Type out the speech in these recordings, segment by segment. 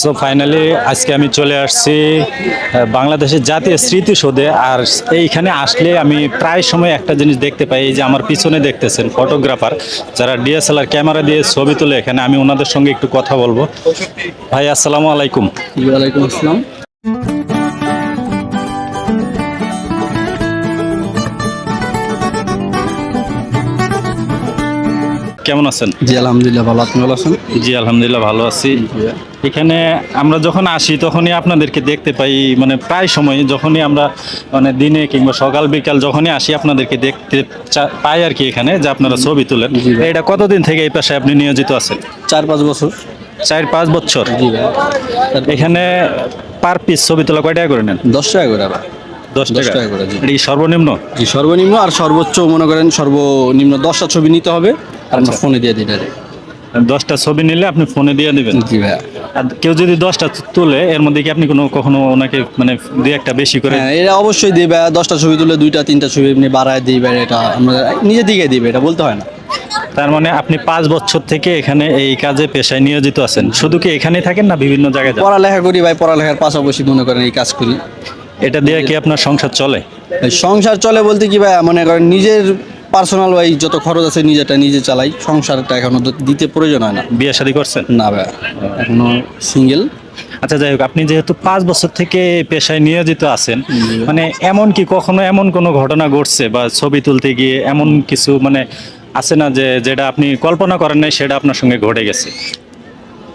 So finally আজকে আমি চলে আসছি বাংলাদেশের জাতীয় স্মৃতিসৌধে। আর এইখানে আসলে আমি প্রায় সময় একটা জিনিস দেখতে পাই, এই যে আমার পিছনে দেখতেছেন ফটোগ্রাফার, যারা ডিএসএলআর ক্যামেরা দিয়ে ছবি তুলে এখানে। আমি ওনাদের সঙ্গে একটু কথা বলব। ভাই, আসসালামু আলাইকুম। ওয়ালাইকুম আসসালাম। কেমন আছেন? জি আলহামদুলিল্লাহ ভালো। আপনি ভালো আছেন? জি আলহামদুলিল্লাহ ভালো আছি। এখানে আমরা যখন আসি তখনই আপনাদেরকে দেখতে পাই মানে প্রায় সময় যখনই আমরা মানে দিনে কিংবা সকাল বিকাল যখনই আসি আপনাদেরকে দেখতে পাই আর কি এখানে যে আপনারা ছবি তুলেন। এটা কতদিন থেকে এই পেশায় আপনি নিয়োজিত আছেন? চার পাঁচ বছর। চার পাঁচ বছর। এখানে পার পিস ছবি তোলা কয় টাকা করে নেন? দশ টাকা করে আবার। দশ টাকা? করে। সর্বনিম্ন? সর্বনিম্ন আর সর্বোচ্চ মনে করেন সর্বনিম্ন দশটা ছবি নিতে হবে। আর আমরা ফোনে দিয়ে দিই direct। দশটা ছবি নিলে আপনি ফোনে দিয়ে দিবেন? জি ভাই আর কেউ যদি দশটা তুলে এর মধ্যে কি আপনি কোনো কখনো ওনাকে মানে দুই একটা বেশি করে হ্যাঁ এটা অবশ্যই দিবে। দশটা ছবি তুলে দুইটা তিনটা ছবি এমনি বাড়ায় দিবে এটা আমরা নিজে দিকে দিবে এটা বলতে হয় না। তার মানে আপনি পাঁচ বছর থেকে এখানে এই কাজে পেশায় নিয়োজিত আছেন। শুধু কি এখানেই থাকেন না বিভিন্ন জায়গায় পড়ালেখা করি ভাই পড়ালেখার পাশাপাশি মনে করেন এই কাজ করি। এটা দিয়ে কি আপনার সংসার চলে? সংসার চলে বলতে কি ভাই মনে করেন নিজের পার্সোনাল ওয়াই যত খরচ আছে নিজেটা নিজে চালাই সংসারটা এখনও তো দিতে প্রয়োজন হয় না। বিয়ে শাদী করছেন? না ভাই এখনও সিঙ্গেল আচ্ছা যাই হোক আপনি যেহেতু পাঁচ বছর থেকে পেশায় নিয়োজিত আছেন মানে এমন কি কখনো এমন কোনো ঘটনা ঘটছে বা ছবি তুলতে গিয়ে এমন কিছু মানে আছে না যে যেটা আপনি কল্পনা করেন নাই সেটা আপনার সঙ্গে ঘটে গেছে?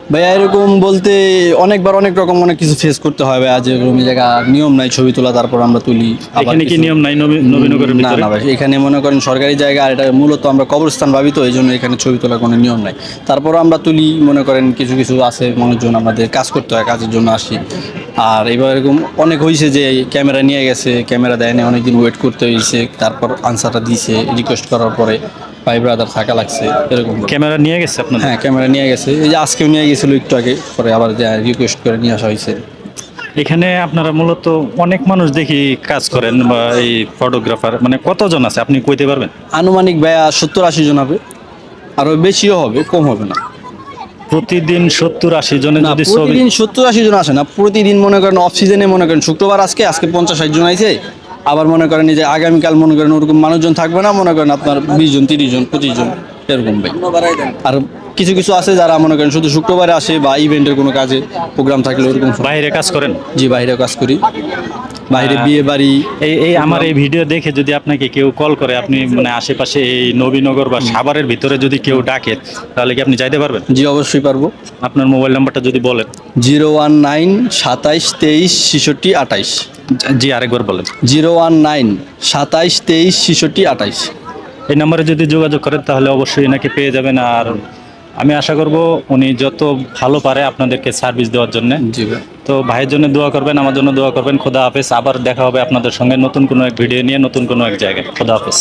ভাইয়া এরকম বলতে অনেকবার অনেক রকম অনেক কিছু ফেস করতে হয় ভাইয়া যে এরকম জায়গা নিয়ম নাই ছবি তোলা তারপর আমরা তুলি এখানে কি নিয়ম নাই নবী- নবীনগরের না ভিতরে? না ভাই এখানে মনে করেন সরকারি জায়গা আর এটা মূলত আমরা কবরস্থান ভাবি তো এই জন্য এখানে ছবি তোলার কোনো নিয়ম নাই। তারপর আমরা তুলি মনে করেন কিছু কিছু আছে মানুষজন আমাদের কাজ করতে হয় কাজের জন্য আসি। আর এবার এরকম অনেক হয়েছে যে ক্যামেরা নিয়ে গেছে ক্যামেরা দেয়নি অনেকদিন ওয়েট করতে হয়েছে তারপর আনসারটা দিয়েছে রিকোয়েস্ট করার পরে। ভাই ব্রাদার থাকা লাগছে এরকম। ক্যামেরা নিয়ে গেছে আপনার হ্যাঁ ক্যামেরা নিয়ে গেছে। এই যে আজকেও নিয়ে গেছিল একটু আগে পরে আবার যা রিকোয়েস্ট করে নিয়ে আসা হয়েছে। এখানে আপনারা মূলত অনেক মানুষ দেখি কাজ করেন বা এই ফটোগ্রাফার মানে কতজন আছে আপনি কইতে পারবেন? আনুমানিক ব্যয় সত্তর আশি জন হবে। আরও বেশিও হবে কম হবে না। প্রতিদিন সত্তর আশি জনের যদি প্রতিদিন সত্তর আশি জন আসে না। প্রতিদিন মনে করেন অফ সিজনে মনে করেন শুক্রবার আজকে আজকে পঞ্চাশ ষাট জন আইছে। আবার মনে করেন যে আগামীকাল মনে করেন ওরকম মানুষজন থাকবে না, মনে করেন আপনার বিশ জন, তিরিশ জন, পঁচিশ জন? এরকম ভাই। আর কিছু কিছু আছে যারা মনে করেন শুধু শুক্রবারে আসে বা ইভেন্টের কোনো কাজে প্রোগ্রাম থাকলে ওরকম বাইরে কাজ করেন? জি বাইরে কাজ করি। বাইরে বিয়ে বাড়ি এই এই আমার এই ভিডিও দেখে যদি আপনাকে কেউ কল করে আপনি মানে আশেপাশে এই নবীনগর বা সাভারের ভিতরে যদি কেউ ডাকে তাহলে কি আপনি যাইতে পারবেন? জি অবশ্যই পারব। আপনার মোবাইল নাম্বারটা যদি বলেন। জিরো ওয়ান নাইন সাতাইশ তেইশ ছেষট্টি আঠাইশ। জি আরেকবার বলেন। জিরো ওয়ান নাইন সাতাইশ তেইশ ছেষট্টি আঠাইশ। এই নাম্বারে যদি যোগাযোগ করেন তাহলে অবশ্যই এনাকে পেয়ে যাবেন। আর আমি আশা করব উনি যত ভালো পারে আপনাদেরকে সার্ভিস দেওয়ার জন্য। তো ভাইয়ের জন্য দোয়া করবেন আমার জন্য দোয়া করবেন। খোদা হাফেজ। আবার দেখা হবে আপনাদের সঙ্গে নতুন কোনো এক ভিডিও নিয়ে নতুন কোনো এক জায়গায়। খোদা হাফেজ।